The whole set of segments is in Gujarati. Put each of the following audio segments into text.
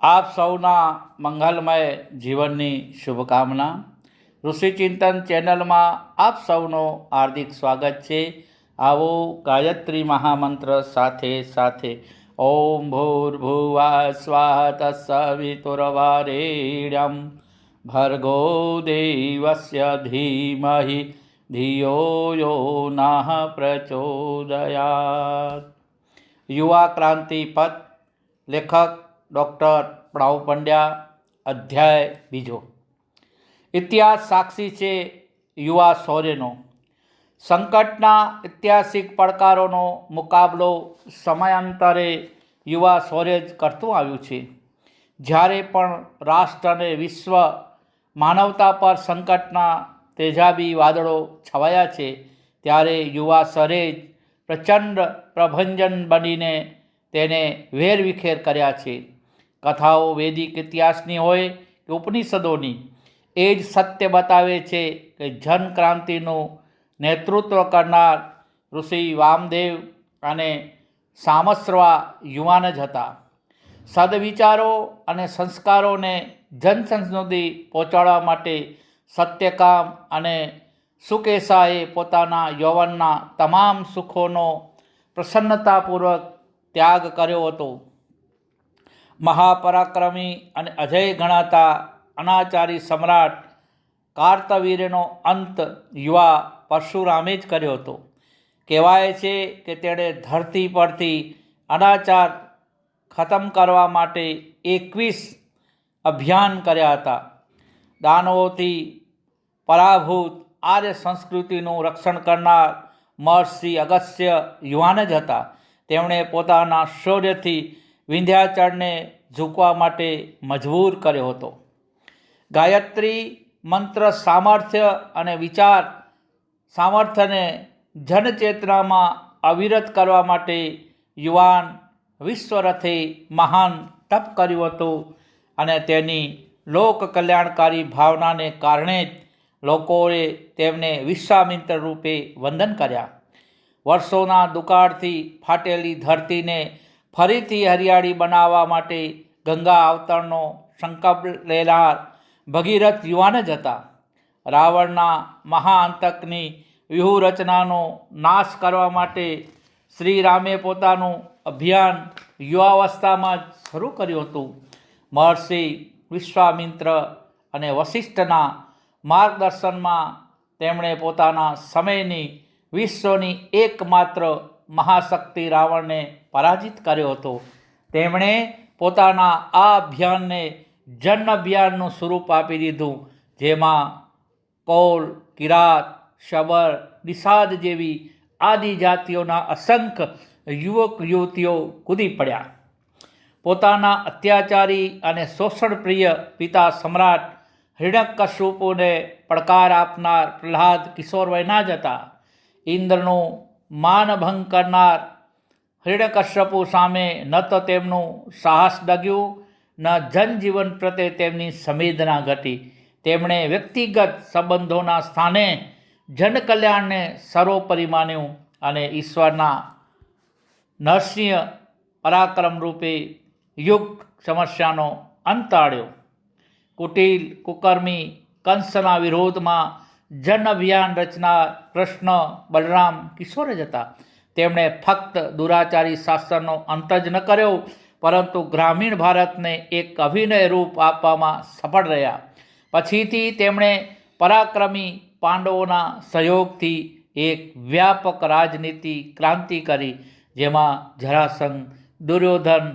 આપ સૌના મંગલમય જીવનની શુભકામના. ઋષિચિંતન ચેનલમાં આપ સૌનો હાર્દિક સ્વાગત છે. આવો ગાયત્રી મહામંત્ર સાથે સાથે. ઓમ ભૂર્ભુવા સ્વાહ તત્સવિતુર્વરેણ્યમ ભર્ગો દેવસ્ય ધીમહિ. ધિયો યો નઃ પ્રચોદયાત. યુવા ક્રાંતિ પથ લેખક ડૉક્ટર પ્રણવ પંડ્યા, અધ્યાય બીજો. ઇતિહાસ સાક્ષી છે યુવા શૌર્યનો સંકટના ઐતિહાસિક પડકારોનો મુકાબલો સમયાંતરે યુવા શૌર્ય જ કરતું આવ્યું છે. જ્યારે પણ રાષ્ટ્ર અને વિશ્વ માનવતા પર સંકટના તેજાબી વાદળો છવાયા છે, ત્યારે યુવા સરેજ પ્રચંડ પ્રભંજન બનીને તેને વેરવિખેર કર્યા છે. કથાઓ વૈદિક ઇતિહાસની હોય કે ઉપનિષદોની, એ જ સત્ય બતાવે છે કે જન ક્રાંતિનું નેતૃત્વ કરનાર ઋષિ વામદેવ અને સામસ્રવા યુવાન જ હતા. સદવિચારો અને સંસ્કારોને જનસન સુધી પહોંચાડવા માટે સત્યકામ અને સુકેશાએ પોતાના યૌવનના તમામ સુખોનો પ્રસન્નતાપૂર્વક ત્યાગ કર્યો હતો. મહાપરાક્રમી અને અજય ગણાતા અનાચારી સમ્રાટ કાર્તવીર્યનો અંત યુવા પરશુરામે જ કર્યો હતો. કહેવાય છે કે તેણે ધરતી પરથી અનાચાર ખતમ કરવા માટે એકવીસ અભિયાન કર્યા હતા. દાનવોથી પરાભૂત આર્ય સંસ્કૃતિનું રક્ષણ કરનાર મહર્ષિ અગસ્ત્ય યુવાન જ હતા. તેમણે પોતાના શૌર્યથી વિંધ્યાચળને ઝૂકવા માટે મજબૂર કર્યો હતો. ગાયત્રી મંત્ર સામર્થ્ય અને વિચાર સામર્થ્યને જનચેતનામાં અવિરત કરવા માટે યુવાન વિશ્વરથે મહાન તપ કર્યું હતું અને તેની લોક કલ્યાણકારી ભાવનાને કારણે જ લોકોએ તેમને વિશ્વામિત્ર રૂપે વંદન કર્યા. વર્ષોના દુકાળથી ફાટેલી ધરતીને ફરીથી હરિયાળી બનાવવા માટે ગંગા અવતરણનો સંકલ્પ લેનાર ભગીરથ યુવાન જ હતા. રાવણના મહાઅંતકની વ્યૂહરચનાનો નાશ કરવા માટે શ્રી રામે પોતાનું અભિયાન યુવાવસ્થામાં જ શરૂ કર્યું હતું. મહર્ષિ વિશ્વામિત્ર અને વશિષ્ઠના માર્ગદર્શનમાં તેમણે પોતાના સમયની વિશ્વની એકમાત્ર મહાશક્તિ રાવણને પરાજિત કર્યો હતો. તેમણે પોતાના આ અભિયાનને જન અભિયાનનું સ્વરૂપ આપી દીધું, જેમાં કૌલ, કિરાત, શબર, નિષાદ જેવી આદિજાતિઓના અસંખ્ય યુવક યુવતીઓ કૂદી પડ્યા. પોતાના અત્યાચારી અને શોષણપ્રિય પિતા સમ્રાટ હિરણ્યકશ્યપુને પડકાર આપનાર પ્રહલાદ કિશોરભાઈના જ હતા. ઇન્દ્રનું માનભંગ કરનાર હિરણ્યકશ્યપુ સામે ન તો તેમનું સાહસ ડગ્યું, ન જનજીવન પ્રત્યે તેમની સંવેદના ઘટી. તેમણે વ્યક્તિગત સંબંધોના સ્થાને જનકલ્યાણને સર્વોપરી માન્યું અને ઈશ્વરના નરસિંહ પરાક્રમ રૂપે યુગ સમસ્યાનો અંત આડ્યો કુટિલ, કુકર્મી કંસના વિરોધમાં જન અભિયાન રચના કૃષ્ણ બલરામ કિશોર જ હતા. તેમણે ફક્ત દુરાચારી શાસ્ત્રનો અંત જ ન કર્યો, પરંતુ ગ્રામીણ ભારતને એક અભિનય રૂપ આપવામાં સફળ રહ્યા. પછીથી તેમણે પરાક્રમી પાંડવોના સહયોગથી એક વ્યાપક રાજનીતિ ક્રાંતિ કરી, જેમાં જરાસંઘ, દુર્યોધન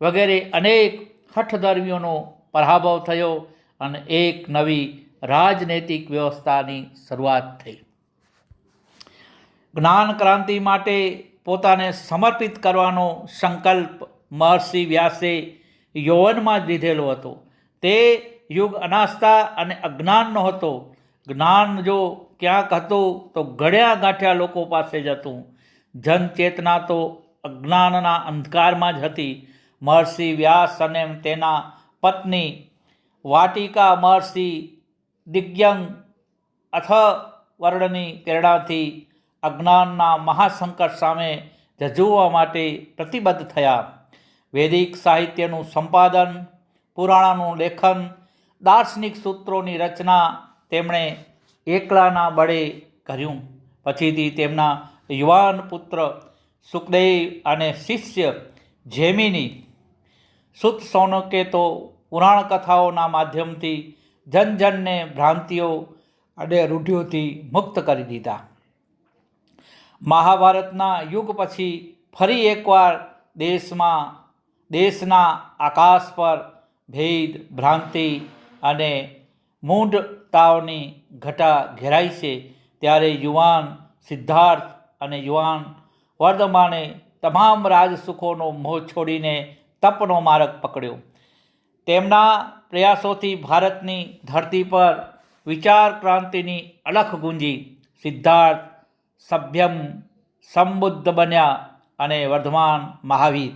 વગેરે અનેક હઠધર્મીઓનો પરાભવ થયો અને એક નવી રાજનૈતિક વ્યવસ્થાની શરૂઆત થઈ. જ્ઞાન ક્રાંતિ માટે પોતાને સમર્પિત કરવાનો સંકલ્પ મહર્ષિ વ્યાસે યૌવનમાં જ લીધેલો હતો. તે યુગ અનાસ્થા અને અજ્ઞાનનો હતો. જ્ઞાન જો ક્યાંક હતું તો ગળ્યા ગાંઠ્યા લોકો પાસે જ હતું. જનચેતના તો અજ્ઞાનના અંધકારમાં જ હતી. મહર્ષિ વ્યાસ અને તેના પત્ની વાટિકા મહર્ષિ દિગ્યંગ અથ વર્ણની પ્રેરણાથી અજ્ઞાનના મહાસંકટ સામે ઝઝુમવા માટે પ્રતિબદ્ધ થયા વૈદિક સાહિત્યનું સંપાદન પુરાણાનું લેખન દાર્શનિક સૂત્રોની રચના તેમણે એકલાના બળે કર્યું પછીથી તેમના યુવાન પુત્ર સુખદેવ અને શિષ્ય જેમિની સુત સોનકે તો પુરાણ કથાઓના માધ્યમથી જનજનને ભ્રાંતિઓ અને રૂઢિઓથી મુક્ત કરી દીધા. મહાભારતના યુગ પછી ફરી એકવાર દેશમાં, દેશના આકાશ પર ભેદ, ભ્રાંતિ અને મૂઢતાઓની ઘટા ઘેરાઈ છે. ત્યારે યુવાન સિદ્ધાર્થ અને યુવાન વર્ધમાને તમામ રાજસુખોનો મોહ છોડીને તપનો માર્ગ પકડ્યો. તેમના પ્રયાસોથી ભારતની ધરતી પર વિચાર ક્રાંતિની અલખ ગુંજી સિદ્ધાર્થ સભ્યમ સમબુદ્ધ બન્યા અને વર્ધમાન મહાવીર.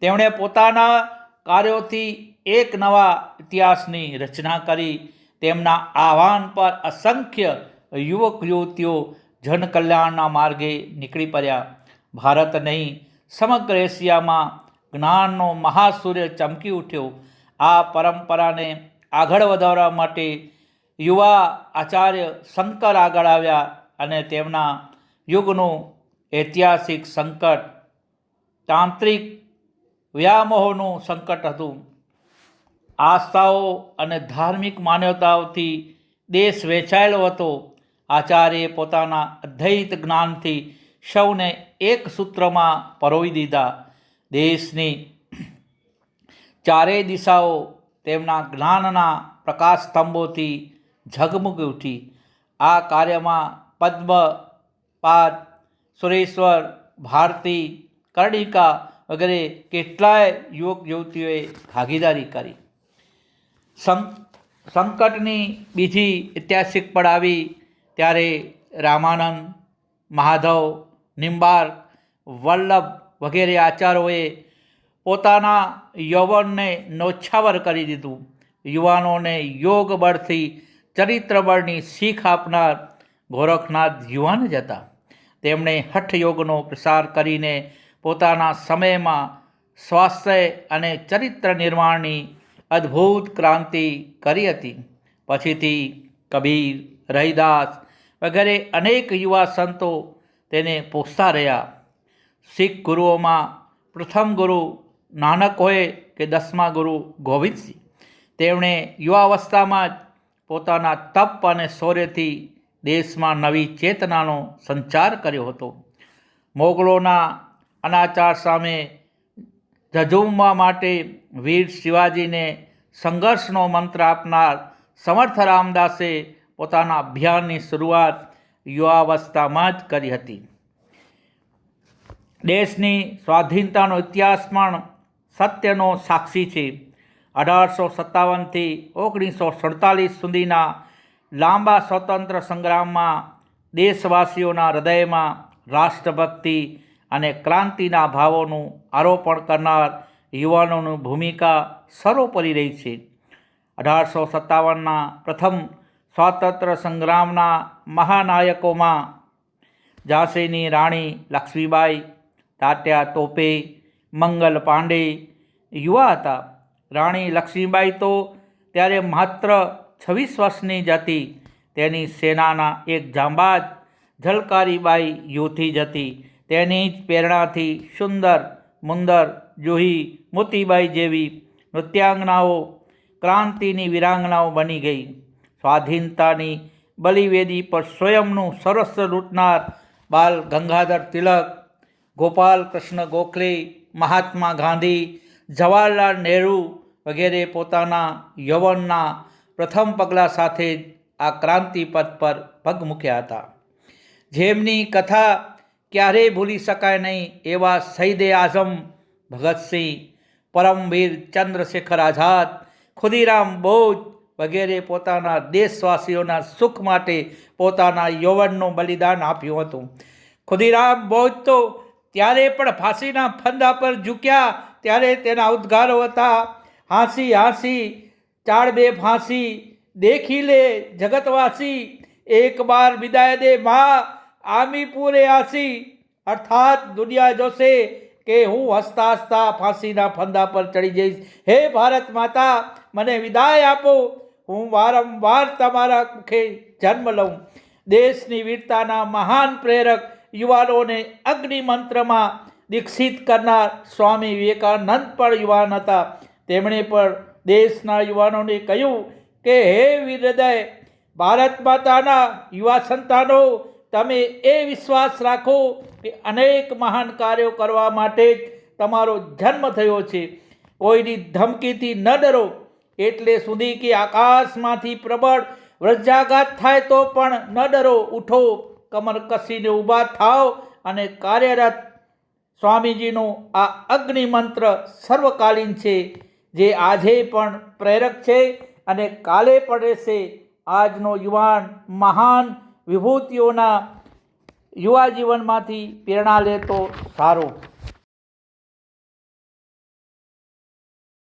તેમણે પોતાના કાર્યોથી એક નવા ઇતિહાસની રચના કરી. તેમના આહ્વાન પર અસંખ્ય યુવક યુવતીઓ જનકલ્યાણના માર્ગે નીકળી પડ્યા. ભારત નહીં, સમગ્ર એશિયામાં જ્ઞાનનો મહાસૂર્ય ચમકી ઉઠ્યો. આ પરંપરાને આગળ વધારવા માટે યુવા આચાર્ય શંકર આગળ આવ્યા અને તેમના યુગનું ઐતિહાસિક સંકટ, તાંત્રિક વ્યામોહનું સંકટ હતું. આસ્થાઓ અને ધાર્મિક માન્યતાઓથી દેશ વેચાયેલો હતો. આચાર્યે પોતાના અદ્વૈત જ્ઞાનથી સૌને એક સૂત્રમાં પરોવી દીધા. દેશની ચારેય દિશાઓ તેમના જ્ઞાનના પ્રકાશ સ્તંભોથી ઝગમગી ઉઠી. આ કાર્યમાં પદ્મપાદ સુરેશ્વર, ભારતી, કર્ણિકા વગેરે કેટલાય યુવક યુવતીઓએ ભાગીદારી કરી. સંકટની બીજી ઐતિહાસિક પડ આવી ત્યારે રામાનંદ, મહાધવ, નિંબાર્ક, વલ્લભ વગેરે આચાર્યોએ પોતાના યૌવનને નોછાવર કરી દીધું. યુવાનોને યોગ બળથી, ચરિત્ર બળની શીખ આપનાર ગોરખનાથ યુવાન જ હતા. તેમણે હઠયોગનો પ્રસાર કરીને પોતાના સમયમાં સ્વાસ્થ્ય અને ચરિત્ર નિર્માણની અદ્ભુત ક્રાંતિ કરી હતી. પછીથી કબીર, રહીદાસ વગેરે અનેક યુવા સંતો તેને પોષતા રહ્યા. શીખ ગુરુઓમાં પ્રથમ ગુરુ નાનક હોય કે દસમા ગુરુ ગોવિંદસિંહ તેમણે યુવાવસ્થામાં જ પોતાના તપ અને શૌર્યથી દેશમાં નવી ચેતનાનો સંચાર કર્યો હતો. મોગલોના અનાચાર સામે ઝઝુમવા માટે વીર શિવાજીને સંઘર્ષનો મંત્ર આપનાર સમર્થ રામદાસે પોતાના અભિયાનની શરૂઆત યુવાવસ્થામાં જ કરી હતી. દેશની સ્વાધીનતાનો ઇતિહાસ પણ સત્યનો સાક્ષી છે. અઢારસો સત્તાવનથી ઓગણીસો સડતાલીસ સુધીના લાંબા સ્વતંત્ર સંગ્રામમાં દેશવાસીઓના હૃદયમાં રાષ્ટ્રભક્તિ અને ક્રાંતિના ભાવોનું આરોપણ કરનાર યુવાનોની ભૂમિકા સર્વોપરી રહી છે. અઢારસો સત્તાવનના પ્રથમ સ્વાતંત્ર્ય સંગ્રામના મહાનાયકોમાં ઝાંસીની રાણી લક્ષ્મીબાઈ, તાત્યા ટોપે મંગલ પાંડે યુવા હતા. રાણી લક્ષ્મીબાઈ તો ત્યારે માત્ર છવ્વીસ વર્ષની જ હતી. તેની સેનાના એક જાંબાજ ઝલકારીબાઈ યુથી જ હતી. તેની જ પ્રેરણાથી સુંદર, મુંદર, જુહી, મોતીબાઈ જેવી નૃત્યાંગનાઓ ક્રાંતિની વિરાંગનાઓ બની ગઈ. સ્વાધીનતાની બલિવેદી પર સ્વયંનું સરસ લૂંટનાર બાલ ગંગાધર તિલક, ગોપાલ કૃષ્ણ ગોખલે મહાત્મા ગાંધી, જવાહરલાલ નહેરુ વગેરે પોતાના યૌવનના પ્રથમ પગલાં સાથે જ આ ક્રાંતિ પથ પર પગ મૂક્યા હતા. જેમની કથા ક્યારેય ભૂલી શકાય નહીં એવા સૈદે આઝમ ભગતસિંહ પરમવીર ચંદ્રશેખર આઝાદ, ખુદીરામ બોઝ વગેરે પોતાના દેશવાસીઓના સુખ માટે પોતાના યૌવનનું બલિદાન આપ્યું હતું. ખુદીરામ બોઝ તો ત્યારે પણ ફાંસીના ફંદા પર ઝૂક્યા. ત્યારે તેના ઉદ્ગારો હતા. હાંસી હાંસી ચાળ બે ફાંસી, દેખી લે જગતવાસી, એક બાર વિદાય દે મા, આમી પૂરે આસી. અર્થાત દુનિયા જોશે કે હું હસતા હસતા ફાંસીના ફંદા પર ચડી જઈશ. હે ભારત માતા, મને વિદાય આપો. હું વારંવાર તમારા મુખે જન્મ લઉં. દેશની વીરતાના મહાન પ્રેરક યુવાનોને અગ્નિ મંત્રમાં દીક્ષિત કરનાર સ્વામી વિવેકાનંદ પણ યુવાન હતા. તેમણે પણ દેશના યુવાનોને કહ્યું કે, હે વીર હૃદય ભારત માતાના યુવા સંતાનો, તમે એ વિશ્વાસ રાખો કે અનેક મહાન કાર્યો કરવા માટે જ તમારો જન્મ થયો છે. કોઈની ધમકીથી ન ડરો. એટલે સુધી કે આકાશમાંથી પ્રબળ વજ્રાઘાત થાય તો પણ ન ડરો. ઉઠો. કમર કસીને ઊભા થાવ અને કાર્યરત સ્વામીજીનો આ અગ્નિ મંત્ર સર્વકાલીન છે, જે આજે પણ પ્રેરક છે અને કાલે પણ રહેશે. આજનો યુવાન, મહાન, વિભૂતિઓના યુવા જીવનમાંથી પ્રેરણા લે તો સારું.